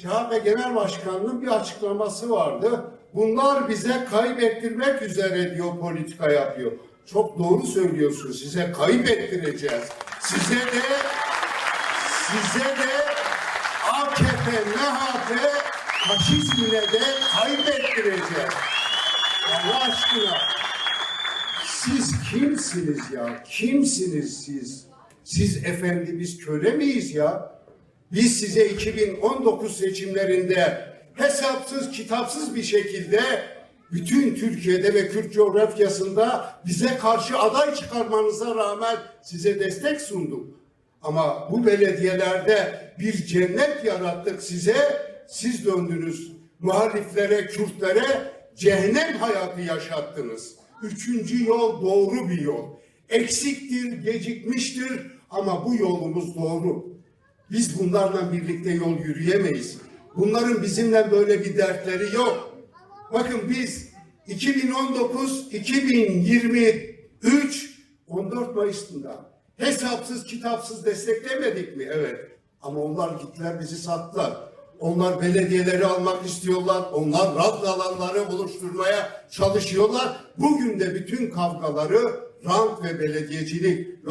CHP Genel Başkanı'nın bir açıklaması vardı. Bunlar bize kaybettirmek üzere diyor politika yapıyor. Çok doğru söylüyorsun. Size kaybettireceğiz. Size de size de AKP, MHP faşizmine de kaybettireceğiz. Allah aşkına. Siz kimsiniz ya? Kimsiniz siz? Siz efendimiz köle miyiz ya? Biz size 2019 seçimlerinde hesapsız kitapsız bir şekilde bütün Türkiye'de ve Kürt coğrafyasında bize karşı aday çıkarmanıza rağmen size destek sunduk. Ama bu belediyelerde bir cennet yarattık size. Siz döndünüz muhaliflere, Kürtlere cehennem hayatı yaşattınız. Üçüncü yol doğru bir yol. Eksiktir, gecikmiştir ama bu yolumuz doğru. Biz bunlarla birlikte yol yürüyemeyiz. Bunların bizimle böyle bir dertleri yok. Bakın biz 2019, 2023, 14 Mayıs'ında hesapsız kitapsız desteklemedik mi? Evet. Ama onlar gittiler bizi sattılar. Onlar belediyeleri almak istiyorlar. Onlar rant alanları oluşturmaya çalışıyorlar. Bugün de bütün kavgaları rant ve belediyecilik